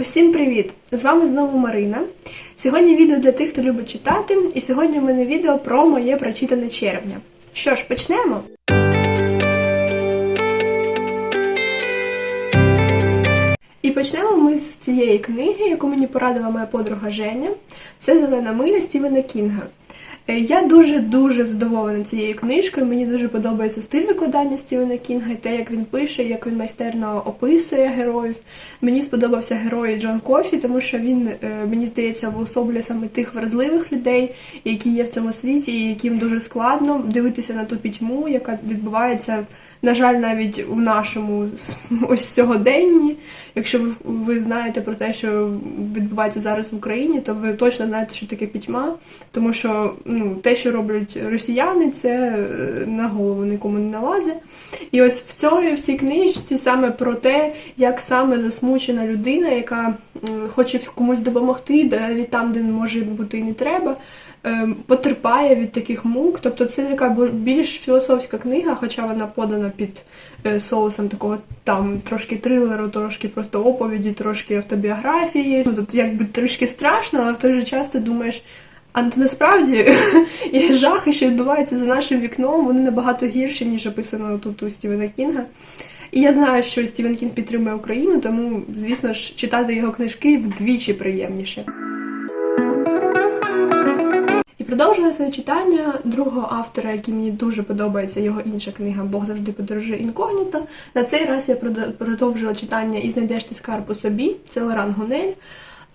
Усім привіт! З вами знову Марина. Сьогодні відео для тих, хто любить читати, і сьогодні в мене відео про моє прочитане червня. Що ж, почнемо? І почнемо ми з цієї книги, яку мені порадила моя подруга Женя. Це Зелена миля Стівена Кінга. Е, Я дуже-дуже задоволена цією книжкою. Мені дуже подобається стиль викладання Стівена Кінга те, як він пише, як він майстерно описує героїв. Мені сподобався герой Джон Кофі, тому що він, е, мені здається, уособлює саме тих вразливих людей, які є в цьому світі, і яким дуже складно дивитися на ту пітьму, яка відбувається, на жаль, навіть у нашому ось сьогоденні. Якщо ви, ви знаєте про те, що відбувається зараз в Україні, то ви точно знаєте, що таке пітьма, тому що ну, те, що роблять росіяни, це е, на голову нікому не налазить. І ось в цій, в цій книжці саме про те, як саме засмучена людина, яка хоче комусь допомогти, навіть там, де може бути і не треба, е, потерпає від таких мук. Тобто це така більш філософська книга, хоча вона подана під е, соусом такого там трошки трилеру, трошки просто оповіді, трошки автобіографії. Ну тут якби трошки страшно, але в той же час ти думаєш. А насправді є жахи, що відбуваються за нашим вікном, вони набагато гірші, ніж описано тут у Стівена Кінга. І я знаю, що Стівен Кінг підтримує Україну, тому, звісно ж, читати його книжки вдвічі приємніше. І продовжую своє читання другого автора, який мені дуже подобається, його інша книга Бог завжди подорожує інкогніто. На цей раз я продовжила читання і знайдеш ти скарб у собі. Це Лоран Гунель.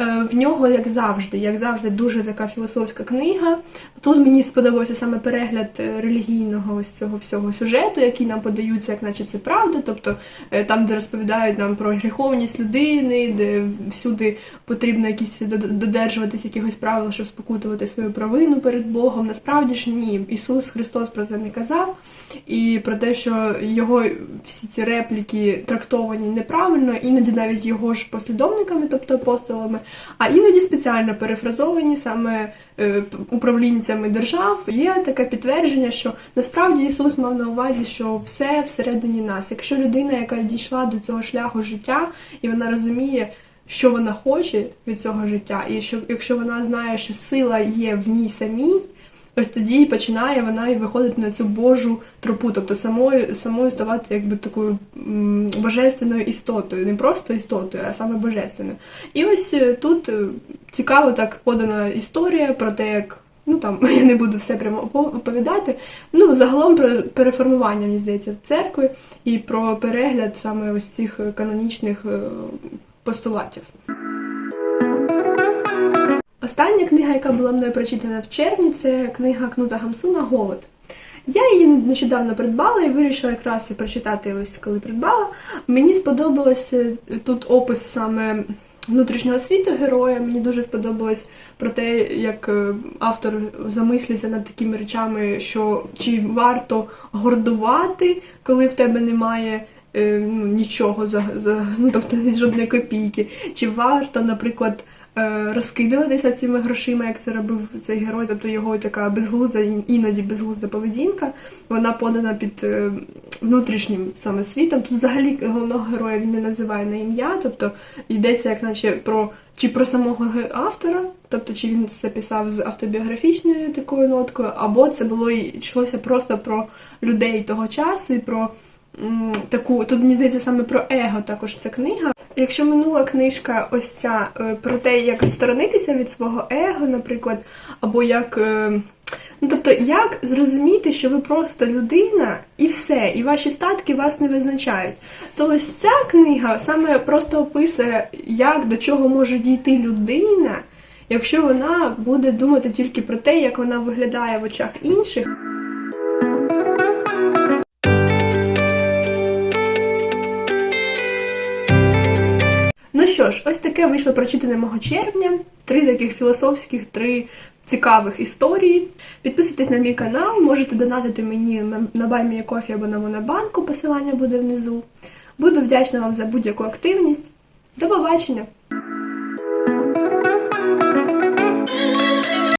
Е, В нього, як завжди, як завжди, дуже така філософська книга. Тут мені сподобався саме перегляд е, релігійного ось цього всього сюжету, який нам подаються, як наче це правда. Тобто е, там, де розповідають нам про гріховність людини, де всюди потрібно якісь дод- додержуватись якихось правил, щоб спокутувати свою провину перед Богом. Насправді ж ні, Ісус Христос про це не казав, і про те, що його всі ці репліки трактовані неправильно, іноді навіть його ж послідовниками, тобто апостолами, а іноді спеціально перефразовані саме е, управлінцями держав. Є таке підтвердження, що насправді Ісус мав на увазі, що все всередині нас. Якщо людина, яка дійшла до цього шляху життя, і вона розуміє, що вона хоче від цього життя, і що якщо вона знає, що сила є в ній самій. Ось тоді починає вона і виходити на цю Божу тропу, тобто самою самою ставати якби такою божественною істотою, не просто істотою, а саме божественною. І ось е, тут е, цікаво так подана історія про те, як. Ну там я не буду все прямо опо- оповідати. Ну, загалом про переформування, мені здається, церкви і про перегляд саме ось цих е, канонічних постулатів. Остання книга, яка була мною прочитана в червні, це книга Кнута Гамсуна Голод. Я її нещодавно придбала і вирішила якраз прочитати ось коли придбала. Мені сподобалося тут опис саме внутрішнього світу героя. Мені дуже сподобалось про те, як е, автор замислюється над такими речами, що чи варто гордувати, коли в тебе немає. е, Ну, нічого за, за ну, тобто жодної копійки. Чи варто, наприклад, е, розкидуватися цими грошима, як це робив цей герой, тобто його така безглузда, іноді безглузда поведінка, вона подана під е, внутрішнім саме світом. Тут взагалі головного героя він не називає на ім'я, тобто йдеться як наче про чи про самого автора, тобто чи він це писав з автобіографічною такою ноткою, або це було йшлося просто про людей того часу і про таку, тут мені здається саме про его також ця книга. Якщо минула книжка ось ця е, про те, як відсторонитися від свого его, наприклад, або як. е, Ну, тобто, як зрозуміти, що ви просто людина і все, і ваші статки вас не визначають. То ось ця книга саме просто описує, як до чого може дійти людина, якщо вона буде думати тільки про те, як вона виглядає в очах інших. Що ж, ось таке вийшло прочитане мого червня. Три таких філософських, три цікавих історії. Підписуйтесь на мій канал, можете донатити мені на- Баймія Кофі або на Монобанку, посилання буде внизу. Буду вдячна вам за будь-яку активність. До побачення!